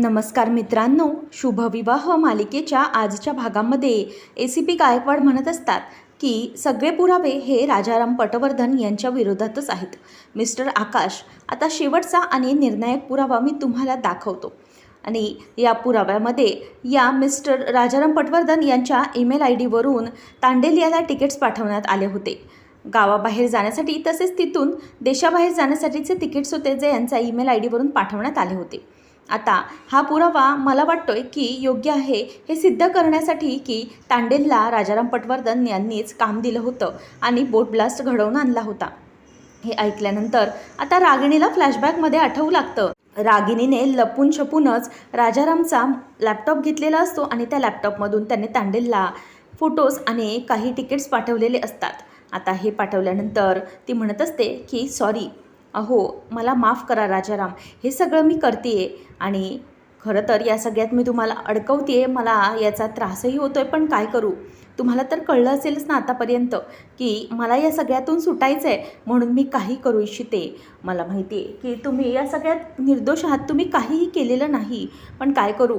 नमस्कार मित्रांनो शुभविवाह मालिकेच्या आजच्या भागामध्ये. ए सी पी गायकवाड म्हणत असतात की सगळे पुरावे हे राजाराम पटवर्धन यांच्या विरोधातच आहेत. मिस्टर आकाश आता शेवटचा आणि निर्णायक पुरावा मी तुम्हाला दाखवतो. आणि या पुराव्यामध्ये या मिस्टर राजाराम पटवर्धन यांच्या ईमेल आय डीवरून तांडेल याला तिकीट्स पाठवण्यात आले होते. गावाबाहेर जाण्यासाठी तसेच तिथून देशाबाहेर जाण्यासाठीचे तिकीट्स होते जे यांचा ईमेल आय डीवरून पाठवण्यात आले होते. आता हा पुरावा मला वाटतोय की योग्य आहे हे सिद्ध करण्यासाठी की तांडेलला राजाराम पटवर्धन यांनीच काम दिलं होतं आणि बोट ब्लास्ट घडवून आणला होता. हे ऐकल्यानंतर आता रागिणीला फ्लॅशबॅकमध्ये आठवू लागतं. रागिणीने लपून छपूनच राजारामचा लॅपटॉप घेतलेला असतो आणि त्या लॅपटॉपमधून त्याने तांडेलला फोटोज आणि काही तिकीट्स पाठवलेले असतात. आता हे पाठवल्यानंतर ती म्हणत असते की सॉरी अहो मला माफ करा राजाराम हे सगळं मी करते आणि खरं तर या सगळ्यात मी तुम्हाला अडकवते मला याचा त्रासही होतो आहे पण काय करू? तुम्हाला तर कळलं असेलच ना आतापर्यंत की मला या सगळ्यातून सुटायचं आहे म्हणून मी काही करू इच्छिते. मला माहिती आहे की तुम्ही या सगळ्यात निर्दोष आहात तुम्ही काहीही केलेलं नाही. पण काय करू?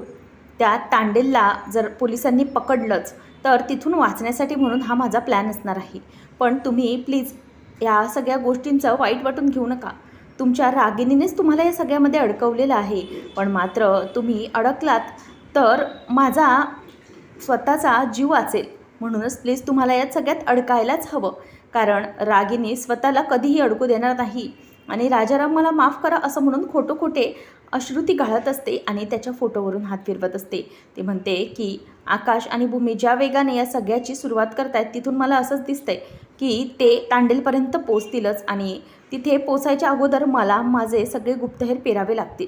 त्या तांडेलला जर पोलिसांनी पकडलंच तर तिथून वाचण्यासाठी म्हणून हा माझा प्लॅन असणार आहे. पण तुम्ही प्लीज या सगळ्या गोष्टींचं वाईट वाटून घेऊ नका. तुमच्या रागिनीनेच तुम्हाला या सगळ्यामध्ये अडकवलेलं आहे. पण मात्र तुम्ही अडकलात तर माझा स्वतःचा जीव वाचेल. म्हणूनच प्लीज तुम्हाला यात सगळ्यात अडकायलाच हवं. कारण रागिनी स्वतःला कधीही अडकू देणार नाही. आणि राजाराम मला माफ करा असं म्हणून खोटं खोटे अश्रू ती गाळत असते आणि त्याच्या फोटोवरून हात फिरवत असते. ते म्हणते की आकाश आणि भूमी ज्या वेगाने या सगळ्याची सुरुवात करतायत तिथून मला असंच दिसतंय की ते तांडेलपर्यंत पोचतीलच आणि तिथे पोचायच्या अगोदर मला माझे सगळे गुप्तहेर पेरावे लागतील.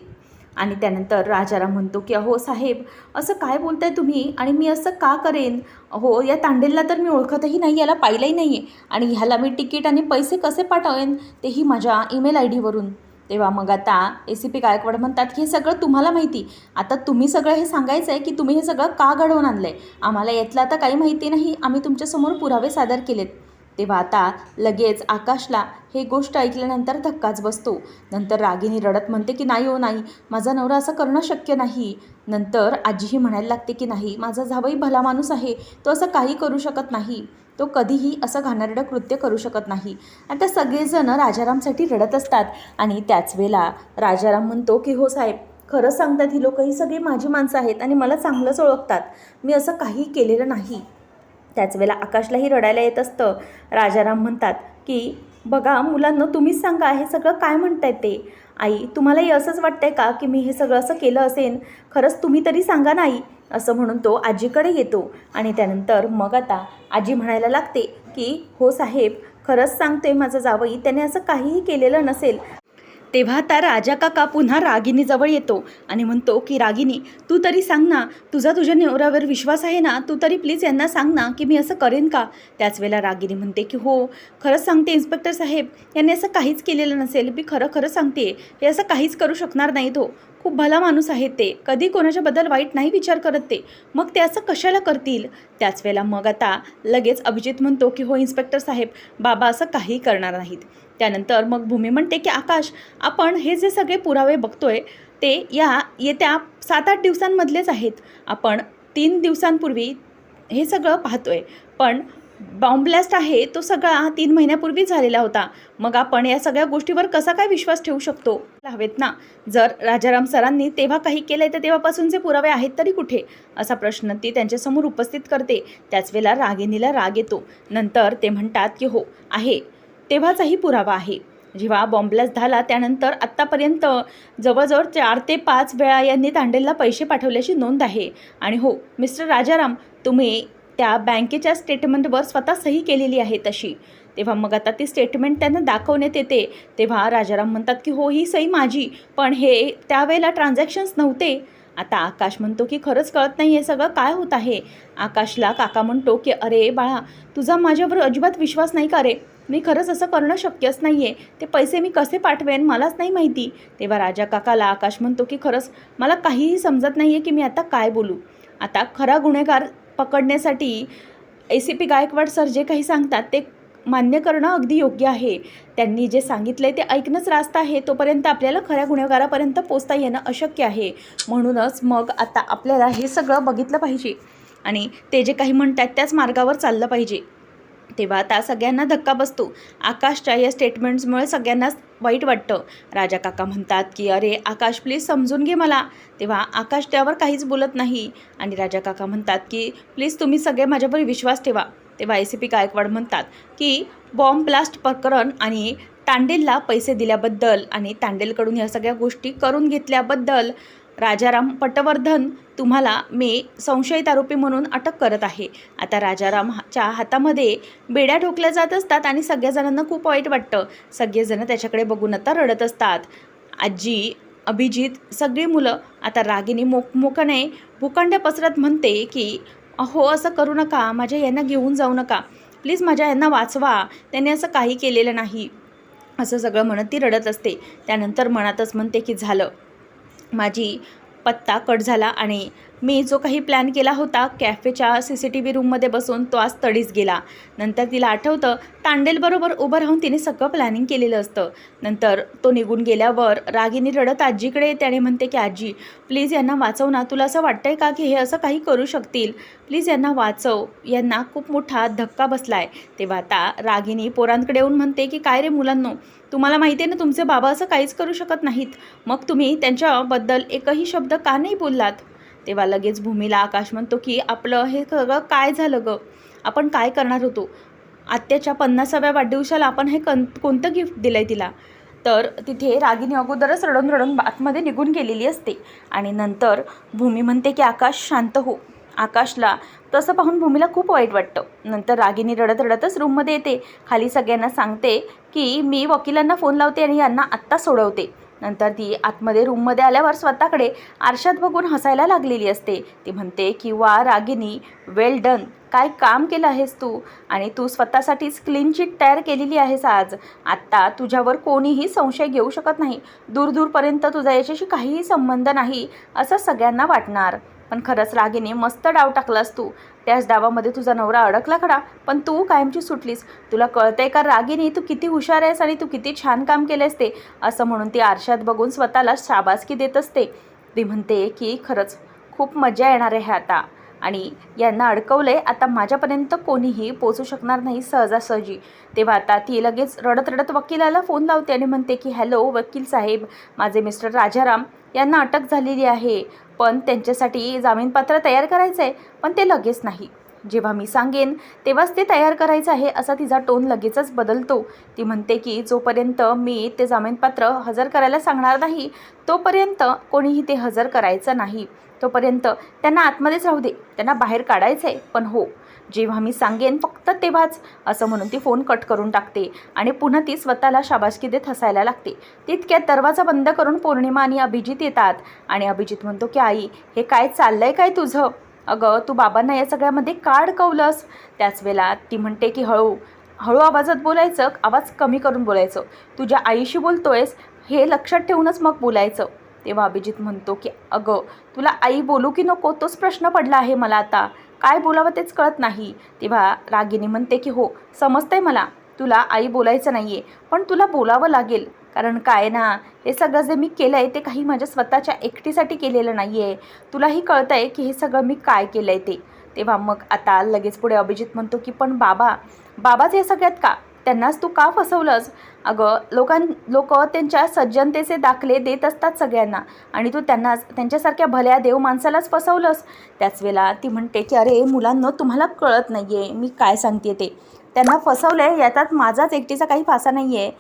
आणि त्यानंतर राजाराम म्हणतो की अहो साहेब असं काय बोलताय तुम्ही? आणि मी असं का करेन? हो या तांडेलला तर मी ओळखतही नाही याला पाहिलंही नाही आहे आणि ह्याला मी तिकीट आणि पैसे कसे पाठवेन? तेही माझ्या ईमेल आय डीवरून. तेव्हा मग आता ए सी पी गायकवाड म्हणतात की हे सगळं तुम्हाला माहिती. आता तुम्ही सगळं हे सांगायचं आहे की तुम्ही हे सगळं का घडवून आणलं आहे आम्हाला यातलं आता काही माहिती नाही. आम्ही तुमच्यासमोर पुरावे सादर केलेत. तेव्हा आता लगेच आकाशला हे गोष्ट ऐकल्यानंतर धक्काच बसतो. नंतर रागिनी रडत म्हणते की नाही हो नाही. माझा नवरा असं करणं शक्य नाही. नंतर आजीही म्हणायला लागते की नाही. माझा जावई भला माणूस आहे. तो असं काही करू शकत नाही. तो कधीही असं घाणेरडं कृत्य करू शकत नाही. आता सगळेजण राजारामसाठी रडत असतात. आणि त्याच वेळेला राजाराम म्हणतो की हो साहेब खरं सांगतात ही लोकं ही सगळी माझी माणसं आहेत आणि मला चांगलंच ओळखतात. मी असं काही केलेलं नाही. त्याच वेळेला आकाशलाही रडायला येत असतं. राजाराम म्हणतात की बघा मुलांना तुम्हीच सांगा हे सगळं काय म्हणताय ते? आई तुम्हालाही असंच वाटतंय का की मी हे सगळं असं केलं असेल खरंच तुम्ही तरी सांगा नाही. असं म्हणून तो आजीकडे येतो. आणि त्यानंतर मग आता आजी म्हणायला लागते की हो साहेब खरंच सांगते माझं जावई त्याने असं काहीही केलेलं नसेल. तेव्हा आता राजा काका पुन्हा रागिनीजवळ येतो आणि म्हणतो की रागिनी तू तरी सांग ना तुझा तुझ्या नवऱ्यावर विश्वास आहे ना तू तरी प्लीज यांना सांग ना की मी असं करेन का? त्याच वेळेला रागिनी म्हणते की हो खरंच सांगते इन्स्पेक्टर साहेब यांनी असं काहीच केलेलं नसेल मी खरं खरं सांगते हे असं काहीच करू शकणार नाही तो हो. खूप भला माणूस आहे ते. कधी कोणाच्याबद्दल वाईट नाही विचार करत ते. मग ते असं कशाला करतील? त्याच वेळेला मग आता लगेच अभिजित म्हणतो की हो इन्स्पेक्टर साहेब बाबा असं काही करणार नाहीत. त्यानंतर मग भूमी म्हणते की आकाश आपण हे जे सगळे पुरावे बघतोय ते या येत्या सात आठ दिवसांमधलेच आहेत. आपण तीन दिवसांपूर्वी हे सगळं पाहतोय. पण बॉम्बब्लास्ट आहे तो सगळा तीन महिन्यापूर्वी झालेला होता. मग आपण या सगळ्या गोष्टीवर कसा काय विश्वास ठेवू शकतो? हवेत ना. जर राजाराम सरांनी तेव्हा काही केलंय तर तेव्हापासूनचे पुरावे आहेत तरी कुठे? असा प्रश्न ती त्यांच्यासमोर उपस्थित करते. त्याच वेळेला रागिनीला राग येतो. नंतर ते म्हणतात की हो आहे. तेव्हाचाही पुरावा आहे. जेव्हा बॉम्बलास्ट झाला त्यानंतर आत्तापर्यंत जवळजवळ चार ते पाच वेळा यांनी तांडेलला पैसे पाठवल्याची नोंद आहे. आणि हो मिस्टर राजाराम तुम्ही त्या बँकेच्या स्टेटमेंटवर स्वतः सही केलेली आहे तशी. तेव्हा मग आता ती स्टेटमेंट त्यांना दाखवण्यात येते. तेव्हा राजाराम म्हणतात की हो ही सही माझी. पण हे त्यावेळेला ट्रान्झॅक्शन्स नव्हते. आता आकाश म्हणतो की खरंच कळत नाही हे सगळं काय होत आहे. आकाशला काका म्हणतो की अरे बाळा तुझा माझ्यावर अजिबात विश्वास नाही का रे? मी खरंच असं करणं शक्यच नाही आहे ते पैसे मी कसे पाठवेन मलाच नाही माहिती. तेव्हा राजा काकाला आकाश म्हणतो की खरंच मला काहीही समजत नाही आहे की मी आता काय बोलू. आता खरा गुन्हेगार पकडण्यासाठी A C P Gaikwad sir जे काही सांगतात ते मान्य करणं अगदी योग्य आहे. त्यांनी जे सांगितलं आहे ते ऐकणंच रास्त आहे. तोपर्यंत आपल्याला खऱ्या गुन्हेगारापर्यंत पोचता येणं अशक्य आहे. म्हणूनच मग आता आपल्याला हे सगळं बघितलं पाहिजे. आणि ते जे काही म्हणतात त्याच मार्गावर चाललं पाहिजे. तेव्हा आता सगळ्यांना धक्का बसतो. आकाशच्या या स्टेटमेंट्समुळे सगळ्यांनाच वाईट वाटतं. राजा काका म्हणतात की अरे आकाश प्लीज समजून घे मला. तेव्हा आकाश त्यावर काहीच बोलत नाही. आणि राजा काका म्हणतात की प्लीज तुम्ही सगळे माझ्यावर विश्वास ठेवा. तेव्हा ए सी पी गायकवाड म्हणतात की बॉम्ब ब्लास्ट प्रकरण आणि तांडेलला पैसे दिल्याबद्दल आणि तांडेलकडून ह्या सगळ्या गोष्टी करून घेतल्याबद्दल राजाराम पटवर्धन तुम्हाला मी संशयित आरोपी म्हणून अटक करत आहे. आता राजारामच्या हातामध्ये बेड्या ठोकल्या जात असतात आणि सगळ्याजणांना खूप वाईट वाटतं. सगळेजणं त्याच्याकडे बघून आता रडत असतात. आजी अभिजित सगळी मुलं आता रागिनी मोक मोकाने भूखंड पसरत म्हणते की अहो असं करू नका. माझ्या यांना घेऊन जाऊ नका. प्लीज माझ्या यांना वाचवा. त्यांनी असं काही केलेलं नाही. असं सगळं म्हणत ती रडत असते. त्यानंतर मनातच म्हणते की झालं. माझी पत्ता कट झाला आणि मी जो काही प्लॅन केला होता कॅफेच्या सी सी टी व्ही रूममध्ये बसून तो आज तडीच गेला. नंतर तिला आठवतं तांडेलबरोबर उभं राहून तिने सगळं प्लॅनिंग केलेलं असतं. नंतर तो निघून गेल्यावर रागिनी रडत आजीकडे त्याने म्हणते की आजी प्लीज यांना वाचव ना तुला असं वाटतंय का की हे असं काही करू शकतील? प्लीज यांना वाचव. यांना खूप मोठा धक्का बसला आहे तेव्हा आता रागिनी पोरांकडे येऊन म्हणते की काय रे मुलांनो? तुम्हाला माहिती आहे ना तुमचे बाबा असं काहीच करू शकत नाहीत. मग तुम्ही त्यांच्याबद्दल एकही शब्द का नाही बोललात? तेव्हा लगेच भूमीला आकाश म्हणतो की आपलं हे सगळं काय झालं गं? आपण काय करणार होतो? आत्याच्या पन्नासाव्या वाढदिवसाला आपण हे कन कोणतं गिफ्ट दिलं आहे तिला? तर तिथे रागिनी अगोदरच रडून रडून आतमध्ये निघून गेलेली असते. आणि नंतर भूमी म्हणते की आकाश शांत हो. आकाशला तसं पाहून भूमीला खूप वाईट वाटतं. नंतर रागिनी रडत रडतच रूममध्ये येते. खाली सगळ्यांना सांगते की मी वकिलांना फोन लावते आणि यांना आत्ता सोडवते. नंतर ती आतमध्ये रूममध्ये आल्यावर स्वतःकडे आरशात बघून हसायला लागलेली असते. ती म्हणते की वा रागिनी वेल डन काय काम केलं आहेस तू? आणि तू स्वतःसाठीच क्लीन चिट तयार केलेली आहेस आज. आत्ता तुझ्यावर कोणीही संशय घेऊ शकत नाही. दूरदूरपर्यंत तुझा याच्याशी काहीही संबंध नाही असं सगळ्यांना वाटणार. पण खरंच रागीने मस्त डाव टाकलास तू. त्याच डावामध्ये तुझा नवरा अडकला खडा पण तू कायमची सुटलीस. तुला कळतंय का रागीने तू किती हुशार आहेस आणि तू किती छान काम केलेस ते? असं म्हणून ती आरशात बघून स्वतःला शाबासकी देत असते. ती म्हणते की खरंच खूप मजा येणार आहे आता. आणि यांना अडकवलंय आता माझ्यापर्यंत कोणीही पोचू शकणार नाही सहजासहजी. तेव्हा आता ती लगेच रडत रडत वकिलाला फोन लावते आणि म्हणते की हॅलो वकील साहेब माझे मिस्टर राजाराम यांना अटक झालेली आहे. पण त्यांच्यासाठी जामीनपत्र तयार करायचं आहे पण ते लगेच नाही. जेव्हा मी सांगेन तेव्हाच ते तयार करायचं आहे असा तिचा टोन लगेचच बदलतो. ती म्हणते की जोपर्यंत मी ते जामीनपत्र हजर करायला सांगणार नाही तोपर्यंत कोणीही ते हजर करायचं नाही. तोपर्यंत त्यांना आतमध्येच राहू दे त्यांना बाहेर काढायचं आहे पण हो जेव्हा मी सांगेन फक्त तेव्हाच असं म्हणून ती फोन कट करून टाकते आणि पुन्हा ती स्वतःला शाबासकी देत हसायला लागते. तितक्यात दरवाजा बंद करून पौर्णिमा आणि अभिजित येतात आणि अभिजित म्हणतो की आई हे काय चाललंय काय तुझं? अगं तू बाबांना या सगळ्यामध्ये काढ कवलंस. त्याच वेळेला ती म्हणते की हळू हळू आवाजात बोलायचं आवाज कमी करून बोलायचं. तुझ्या आईशी बोलतोयस हे लक्षात ठेवूनच मग बोलायचं. तेव्हा अभिजित म्हणतो की अगं तुला आई बोलू की नको? तोच प्रश्न पडला आहे मला आता. काय बोलावं तेच कळत नाही. तेव्हा रागिनी म्हणते की हो समजतंय मला. तुला आई बोलायचं नाही आहे पण तुला बोलावं लागेल. कारण काय ना हे सगळं जे मी केलं आहे ते काही माझ्या स्वतःच्या एकटीसाठी केलेलं नाही आहे तुलाही कळतं आहे की हे सगळं मी काय केलं आहे ते. तेव्हा मग आता लगेच पुढे अभिजित म्हणतो की पण बाबा बाबाच या सगळ्यात का? त्यांनाच तू का फसवलंस? अगं लोकां लोक त्यांच्या सज्जनतेचे दाखले देत असतात सगळ्यांना आणि तू त्यांनाच त्यांच्यासारख्या भल्या देव माणसालाच फसवलंस. त्याच वेळेला ती म्हणते की अरे मुलांना तुम्हाला कळत नाही आहे मी काय सांगते ते. त्यांना फसवलं आहे याच्यात माझाच एकटीचा काही फासा नाही आहे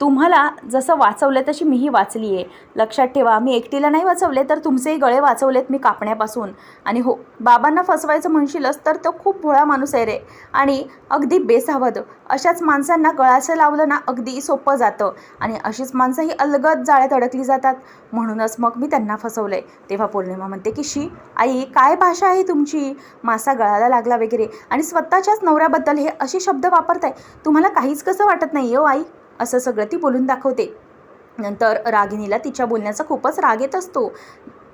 तुम्हाला जसं वाचवलं तशी मीही वाचली आहे. लक्षात ठेवा मी एकटीला नाही वाचवले तर तुमचेही गळे वाचवलेत मी कापण्यापासून. आणि हो बाबांना फसवायचं म्हणशीलच तर तो खूप भोळा माणूस आहे रे. आणि अगदी बेसावध अशाच माणसांना गळाचं लावलं ना अगदी सोपं जातं. आणि अशीच माणसं ही अलगद जाळ्यात अडकली जातात. म्हणूनच मग मी त्यांना फसवलं आहे तेव्हा पौर्णिमा म्हणते की शी आई काय भाषा आहे तुमची? मासा गळाला लागला वगैरे. आणि स्वतःच्याच नवऱ्याबद्दल हे असे शब्द वापरताय. तुम्हाला काहीच कसं वाटत नाही हो आई? असं सगळं ती बोलून दाखवते. नंतर रागिणीला तिच्या बोलण्याचा खूपच राग येत असतो.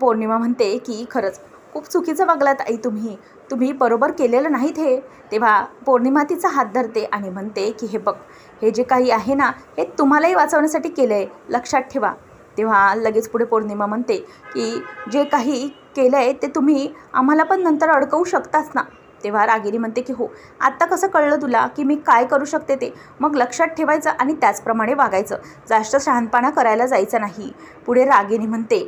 पौर्णिमा म्हणते की खरंच खूप चुकीचं वागलात आई तुम्ही. तुम्ही बरोबर केलेलं नाहीत हे. तेव्हा पौर्णिमा तिचा हात धरते आणि म्हणते की हे बघ हे जे काही आहे ना हे तुम्हालाही वाचवण्यासाठी केलं आहे लक्षात ठेवा. तेव्हा लगेच पुढे पौर्णिमा म्हणते की जे काही केलं आहे ते तुम्ही आम्हाला पण नंतर अडकवू शकताच ना. तेव्हा रागिनी म्हणते की हो आत्ता कसं कळलं तुला की मी काय करू शकते ते? मग लक्षात ठेवायचं आणि त्याचप्रमाणे वागायचं. जास्त शहाणपणा करायला जायचं नाही. पुढे रागिनी म्हणते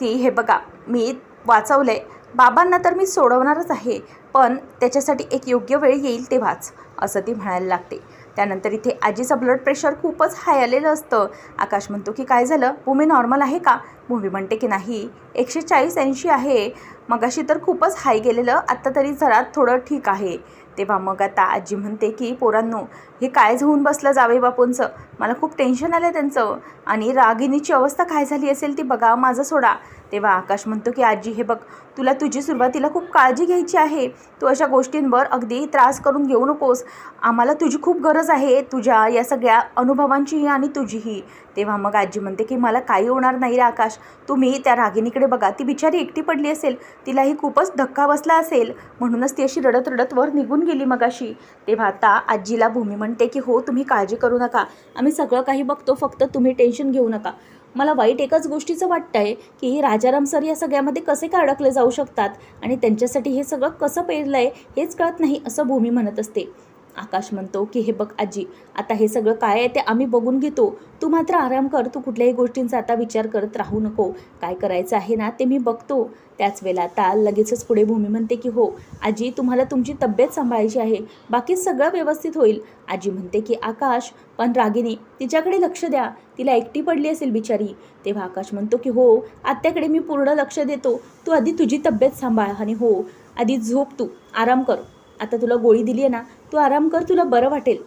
की हे बघा मी वाचवलं आहे बाबांना तर मी सोडवणारच आहे पण त्याच्यासाठी एक योग्य वेळ येईल तेव्हाच असं ती म्हणायला लागते. त्यानंतर इथे आजीचं ब्लड प्रेशर खूपच हाय आलेलं असतं. आकाश म्हणतो की काय झालं? भूमी नॉर्मल आहे का? भूमी म्हणते की नाही. एकशे चाळीस ऐंशी आहे. मगाशी तर खूपच हाय गेलेलं. आत्ता तरी जरा थोडं ठीक आहे. तेव्हा मग आता आजी म्हणते की पोरांनो हे काय होऊन बसलं जावे बापूंचं? मला खूप टेन्शन आलं त्यांचं. आणि रागिणीची अवस्था काय झाली असेल ती बघा माझं सोडा. तेव्हा आकाश म्हणतो की आजी हे बघ तुला तुझी सुरुवातीला खूप काळजी घ्यायची आहे. तू अशा गोष्टींवर अगदी त्रास करून घेऊ नकोस. आम्हाला तुझी खूप गरज आहे तुझ्या या सगळ्या अनुभवांचीही आणि तुझीही. तेव्हा मग आजी म्हणते की मला काही होणार नाही रे आकाश. तुम्ही त्या रागिणीकडे बघा. ती बिचारी एकटी पडली असेल. तिलाही खूपच धक्का बसला असेल. म्हणूनच ती अशी रडत रडत वर निघून गेली मगाशी. तेव्हा आता आजीला भूमी म्हणते की हो तुम्ही काळजी करू नका. आम्ही सगळं काही बघतो फक्त तुम्ही टेन्शन घेऊ नका. मला वाईट एकाच गोष्टीचं वाटतं आहे की राजाराम सर या सगळ्यामध्ये कसे काय अडकले जाऊ शकतात? आणि त्यांच्यासाठी हे सगळं कसं पेरलं आहे हेच कळत नाही असं भूमी म्हणत असते. आकाश म्हणतो की हे बघ आजी आता हे सगळं काय आहे ते आम्ही बघून घेतो. तू मात्र आराम कर तू कुठल्याही गोष्टींचा आता विचार करत राहू नको. काय करायचं आहे ना ते मी बघतो. त्याच वेळेला आता लगेचच पुढे भूमी म्हणते की हो आजी तुम्हाला तुमची तब्येत सांभाळायची आहे. बाकी सगळं व्यवस्थित होईल. आजी म्हणते की आकाश पण रागिनी तिच्याकडे लक्ष द्या. तिला एकटी पडली असेल बिचारी. तेव्हा आकाश म्हणतो की हो आत्याकडे मी पूर्ण लक्ष देतो. तू आधी तुझी तब्येत सांभाळ आणि हो आधी झोप तू. आराम कर. आता तुला गोळी दिली आहे ना तू आराम कर तुला बरं वाटेल.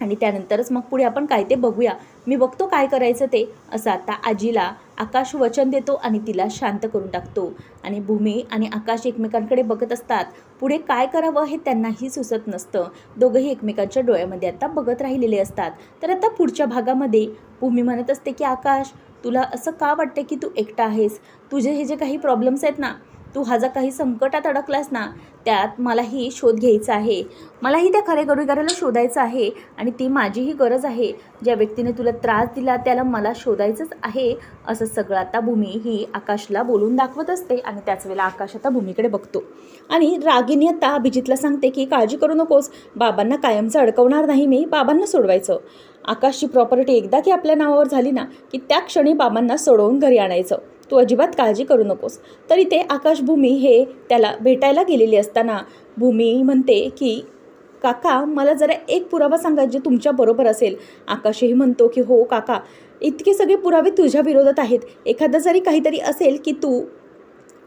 आणि त्यानंतरच मग पुढे आपण काय ते बघूया. मी बघतो काय करायचं ते असं आता आजीला आकाश वचन देतो आणि तिला शांत करून टाकतो. आणि भूमी आणि आकाश एकमेकांकडे बघत असतात. पुढे काय करावं हे त्यांनाही सुचत नसतं. दोघंही एकमेकांच्या डोळ्यामध्ये आता बघत राहिलेले असतात. तर आता पुढच्या भागामध्ये भूमी म्हणत असते की आकाश तुला असं का वाटतं की तू एकटा आहेस? तुझे हे जे काही प्रॉब्लेम्स आहेत ना तू हा जर काही संकटात अडकलास ना त्यात मलाही शोध घ्यायचा आहे. मलाही त्या खरे गुन्हेगाराला शोधायचं आहे आणि ती माझीही गरज आहे. ज्या व्यक्तीने तुला त्रास दिला त्याला मला शोधायचंच आहे असं सगळं आता भूमी ही आकाशला बोलून दाखवत असते आणि त्याच वेळेला आकाश आता भूमीकडे बघतो. आणि रागिनी आता अभिजितला सांगते की काळजी करू नकोस बाबांना कायमचं अडकवणार नाही मी बाबांना सोडवायचं. आकाशची प्रॉपर्टी एकदा की आपल्या नावावर झाली ना की त्या क्षणी बाबांना सोडवून घरी आणायचं. तू अजिबात काळजी करू नकोस. तर इथे आकाशभूमी हे त्याला भेटायला गेलेली असताना भूमी म्हणते की काका मला जरा एक पुरावा सांगा जे तुमच्याबरोबर असेल. आकाशही म्हणतो की हो काका. इतके सगळे पुरावे तुझ्या विरोधात आहेत. एखादा जरी काहीतरी असेल की तू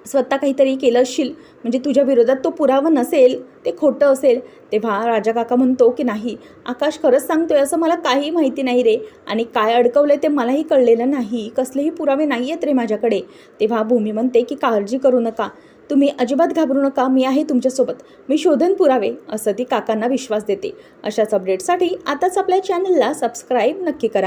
स्वतः काहीतरी केलं असशील म्हणजे तुझ्या विरोधात तो पुरावा नसेल ते खोटं असेल तेव्हा राजा काका म्हणतो की नाही आकाश खरंच सांगतोय असं मला काही माहिती नाही रे. आणि काय अडकवलं ते मलाही कळलेलं नाही. कसलेही पुरावे नाही आहेत रे माझ्याकडे. तेव्हा भूमी म्हणते की काळजी करू नका. तुम्ही अजिबात घाबरू नका मी आहे तुमच्यासोबत. मी शोधन पुरावे असं ती काकांना विश्वास देते. अशाच अपडेटसाठी आताच आपल्या चॅनलला सबस्क्राईब नक्की करा.